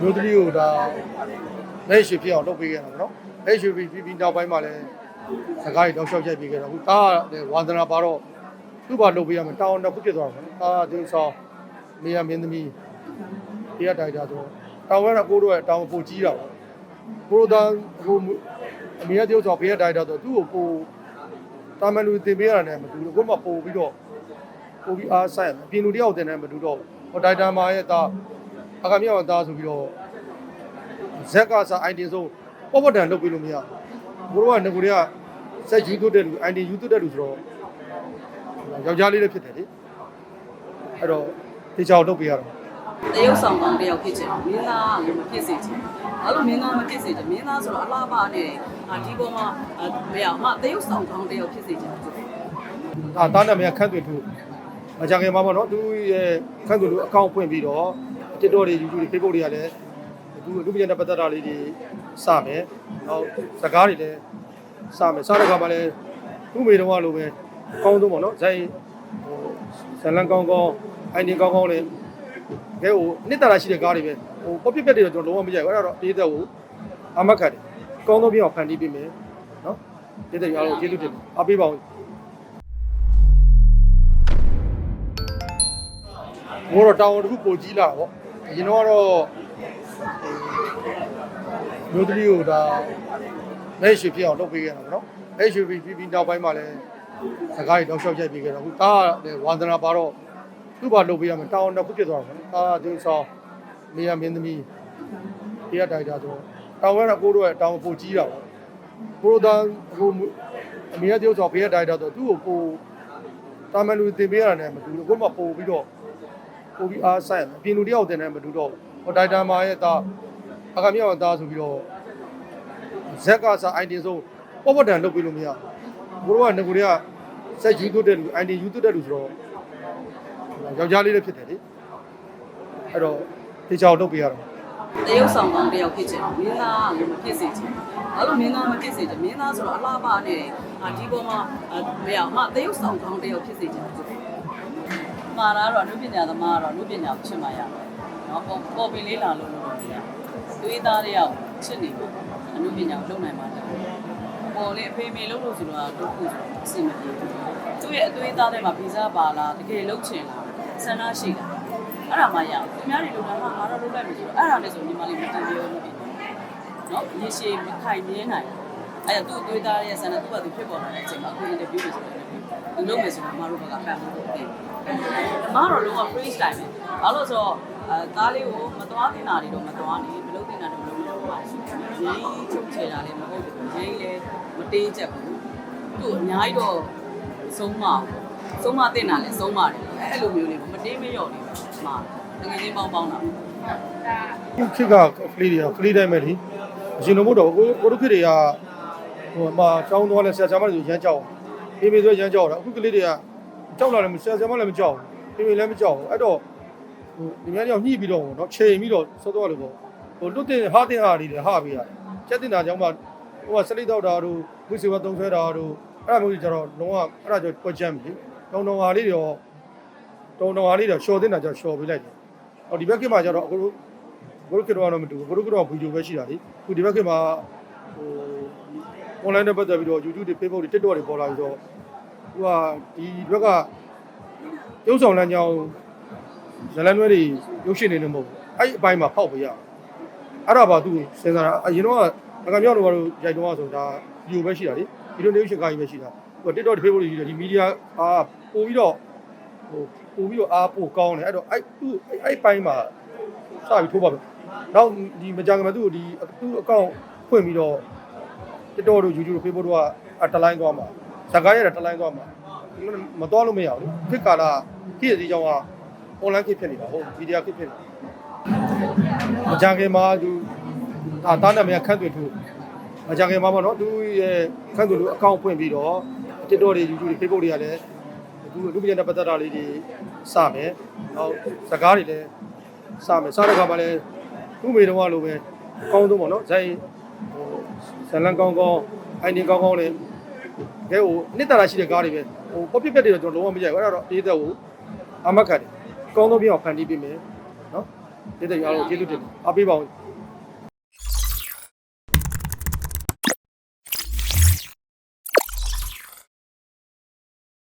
မျိုးသမီးကိုဒါလက်ရှိဖြစ်အောင်လုပ်ပေးခဲ့တာပေါ့နော်လက်ရှိပြီးပြီးနောက်ပိုင်းမှာလည်းစကားတွေတောက်လျှောက်ရိုက်ပေးခဲ့တာအခုတားဝါသနာပါတော့သူ့ဘာလုပ်ပေးရမလဲတောင်းတော့ခုဖြစ်သွားမှာနော်တားသူဆောင်မေယမင်းသမီးတရားတိုက်တာဆိုတောင်းရတော့ကိုတို့ရဲ့တောင်းပိုကြီးတာပေါ့ကိုတို့သားဟိုအမေရတယောက်ဆောင်ဘေးရတိုက်တာဆိုသူ့ကိုပိုတာမန်လူတင်ပေးရတာနဲ့မတူဘူးကိုမှပို့ပြီးတော့ ပို့ပြီးအားဆိုင်အပြင်လူတယောက်တင်တယ်မတူတော့ဟိုတိုက်တာမာရဲ့သားအကမြောက်သားဆိုပြီးတော့ဇက်ကစား ID ဆိုပေါ့ပေါ့တန်လုပ်ပြီးလို့မရဘူးဘိုးတို့ကငကိုတွေကဇက်ယူသွတ်တဲ့လူ ID ယူသွတ်တဲ့လူဆိုတော့ယောက်ျားလေးလည်းဖြစ်တယ်လေအဲ့တော့တေချာလုပ်ပေးရတော့တရုပ်ဆောင်ကောင်းတယောက်ဖြစ်ချင်မင်းသားကလည်းမဖြစ်စေချင်အဲ့လိုမင်းသားမဖြစ်စေချင်မင်းသားဆိုတော့အလားပါနဲ့အာဒီပေါ်မှာမရအမတရုပ်ဆောင်ကောင်းတယောက်ဖြစ်စေချင်တယ်အာတားနာမည်ခန့်သွင်းသူ မကြခင်မှာပေါ့နော်သူရဲ့ခန့်သွင်းလူအကောင့်ဖွင့်ပြီးတော့ TikTok တွေ YouTube တွေ Facebook တွေကလည်းသူလူပြန်တဲ့ပတ်သက်တာလေးတွေစမယ်နောက်စကားတွေလည်းစမယ်စတဲ့ခါမှာလည်းသူ့မိတော်ကလိုပဲအကောင်းဆုံးပေါ့နော်ဇိုင်းဟိုဇလန်ကောင်းကောင်းအိုင်ဒီကောင်းကောင်းလေးကဲဟိုနှစ်တရာရှိတဲ့ကားတွေပဲဟိုပေါ့ပြက်ပြက်တွေတော့ကျွန်တော်လုံးဝမကြိုက်ဘူးအဲ့ဒါတော့တေးသက်ကိုအမတ်ခတ်တယ်အကောင်းဆုံးပြအောင်ဖန်တီးပေးမယ်နော်တေးသက်ရအောင်ကျေးဇူးတင်အားပေးပါဦး ဘိုးတော့တောင်းတခုပိုကြီးလာတာပေါ့အရင်တော့ကတော့မျိုးသမီးကိုဒါလက်ရှိဖြစ်အောင်လုပ်ပေးခဲ့တာပေါ့နော်လက်ရှိပြီးပြီးနောက်ပိုင်းမှာလည်းစကားတွေတောက်လျှောက်ရိုက်ပေးခဲ့တာအခုတားလည်းဝါသနာပါတော့သူ့ဘာလုပ်ပေးရမလဲတောင်းတော့ခုဖြစ်သွားတာပေါ့နော်တားသူဆောင်မေယမင်းသမီးတရားတိုက်တာဆိုတောင်းရတော့ကိုတို့ရဲ့တောင်းပိုကြီးတာပေါ့ကိုတို့သားဟိုအမေရတယောက်ဆောင်ဘေးရတိုက်တာဆိုသူ့ကိုပိုတာမန်လူတင်ပေးရတာနဲ့မတူဘူးကိုမှပို့ပြီးတော့ ပိုပြီးအားဆိုင်အပြင်လူတယောက်တင်တယ်မတူတော့ဘူးဟိုဒိုက်တာမာရဲ့သားအကမြောက်သားဆိုပြီးတော့ဇက်ကစား ID ဆိုပေါ့ပေါ့တန်လုပ်ပြီးလို့မရဘူးဘိုးတို့ကငကိုတွေကစက်ယူသွတ်တဲ့လူ ID ယူသွတ်တဲ့လူဆိုတော့ယောက်ျားလေးလည်းဖြစ်တယ်လေအဲ့တော့တေချာလုပ်ပေးရတော့တရုပ်ဆောင်ကောင်းတယောက်ဖြစ်ချင်မင်းသားကလည်းမဖြစ်စေချင်အဲ့လိုမင်းသားမဖြစ်စေချင်မင်းသားဆိုတော့အလားပါနဲ့အာဒီပေါ်မှာမရအမတရုပ်ဆောင်ကောင်းတယောက်ဖြစ်စေချင်တယ် မာတာတော့အနုပညာသမားကတော့အနုပညာကိုချစ်မှရမယ်နော်ပေါ်ပေါ်ပင်လေးလာလို့လို့မရသွေးသားတယောက်ချစ်နေဖို့အနုပညာကိုလုပ်နိုင်မှာတယ်ပေါ်လေအဖေမေလုပ်လို့ဆိုတော့ဒုက္ခဆိုအဆင်မပြေဘူးသူ့ရဲ့အသွေးသားထဲမှာဗီဇပါလားတကယ်လုပ်ချင်လားဆန္ဒရှိလားအဲ့ဒါမှရအောင်သူများတွေလုပ်တာဟာငါတော့လုပ်လိုက်မယ်ဆိုတော့အဲ့ဒါလည်းဆိုညီမလေးမတင်ပြောလို့ပြီနော်ရေရှည်မခိုင်မြဲနိုင်အဲ့ဒါသူ့အသွေးသားရဲ့ဆန္ဒသူ့ဘာသူဖြစ်ပေါ်လာတဲ့အချိန်မှာအခု interview တွေဆိုတော့ သူလုပ်မယ်ဆိုတော့မတို့ဘက်ကပတ်ဖို့လုပ်တယ်အမတော့လုံးဝ free style ပဲဘာလို့ဆိုတော့အဲသားလေးကိုမသွားတင်တာတွေတော့မသွားနေမလုပ်တင်တာတွေမလုပ်နေတော့ပါဘူးရင်းချုပ်ချယ်တာလည်းမဟုတ်ဘူးရင်းလည်းမတေးချက်ဘူးသူ့အများကြီးတော့ဆုံးမဆုံးမတင်တာလည်းဆုံးမတယ်အဲ့လိုမျိုးလေးမတေးမလျော့နေဘူးမှာငွေချင်းပေါင်းပေါင်းတာခုခေတ်ကကလေးတွေကကလေးတိုင်းပဲလေအရှင်တို့မို့တော့ကိုကိုတို့ခေတ်တွေကဟိုမှာចောင်းသွားလဲဆရာဆရာမတွေဆိုရမ်းကြောက် အေးမေဆိုရမ်းကြောက်တာအခုကလေးတွေကကြောက်လာတယ်ဆရာဆရာမလည်းမကြောက်ဘူးအေးမေလည်းမကြောက်ဘူးအဲ့တော့ဟိုဒီများတယောက်ညှိပြီးတော့เนาะချိန်ပြီးတော့စောတော့လို့ပေါ့ဟိုလွတ်တင်ဟာတင်ဟာလေးတွေဟာပေးရတယ်ချက်တင်တာကြောင့်မှဟိုကစလိတော့တာတို့ဝိစေဝသုံးဆွဲတာတို့အဲ့ဒါမျိုးကြီးကျတော့လုံးဝအဲ့ဒါကြောင့်ကွက်ချမ်းပြီတုံတုံဟာလေးတွေရောတုံတုံဟာလေးတွေရှော်တင်တာကြောင့်ရှော်ပေးလိုက်တယ်ဟောဒီဘက်ကမှကျတော့အခုဘုရုကတော့တော့မတူဘူးဘုရုကတော့ဗီဒီယိုပဲရှိတာလေခုဒီဘက်ကမှဟို online နဲ့ပတ်သက်ပြီးတော့ YouTube တွေ Facebook တွေ TikTok တွေပေါ်လာပြီးတော့သူကဒီဘက်ကရုပ်ဆောင်လမ်းကြောင်းဇလန်ွဲတွေရုပ်ရှင်နေနေမဟုတ်ဘူးအဲ့ဒီအပိုင်းမှာဖောက်ပေးရအောင်အဲ့ဒါပါသူစဉ်းစားတာအရင်တော့အကမြောက်တို့ကတော့ရိုက်တော့ဆိုဒါဗီဒီယိုပဲရှိတာလေဗီဒီယိုနေရှင်ကာကြီးပဲရှိတာဟို TikTok တွေ Facebook တွေရှိတယ်ဒီမီဒီယာအာပို့ပြီးတော့ဟိုပို့ပြီးတော့အားပို့ကောင်းတယ်အဲ့တော့အဲ့သူအဲ့ပိုင်းမှာစပြီးထိုးပါပဲနောက်ဒီမကြခင်မှာသူ့ဒီသူ့အကောင့်ဖွင့်ပြီးတော့ TikTok တို့ YouTube တို့ Facebook တို့ကအတလိုင်းသွားမှာဇာကားရတာတလိုင်းသွားမှာမတော်လို့မရဘူးခေတ်ကာလခေတ်အစည်းကြောင်းက online ခေတ်ဖြစ်နေတာဟုတ်ဗီဒီယိုခေတ်ဖြစ်နေတာမကြခင်မှာသူဒါတားနာမည်ခန့်သွင်းသူမကြခင်မှာပေါ့နော်သူရဲ့ခန့်သွင်းလူအကောင့်ဖွင့်ပြီးတော့ TikTok တွေ YouTube တွေ Facebook တွေကလည်းသူလူပြန်တဲ့ပတ်သက်တာလေးတွေစမယ်နောက်ဇာကားတွေလည်းစမယ်စတဲ့ခါမှာလည်းသူ့မိတော်ကလိုပဲအကောင်းဆုံးပေါ့နော်ဇိုင်းဟို ဇလန်ကောင်းကောင်းအိုင်ဒီကောင်းကောင်းလေးကဲဟိုနှစ်တရာရှိတဲ့ကားတွေပဲဟိုပေါ့ပြက်ပြက်တွေတော့ကျွန်တော်လုံးဝမကြိုက်ဘူးအဲ့ဒါတော့အေးသက်ကိုအမတ်ခတ်တယ်အကောင်းဆုံးပြအောင်ဖန်တီးပေးမယ်နော်ဒီတဲ့အားလုံးကျေးဇူးတင်အားပေးပါအောင်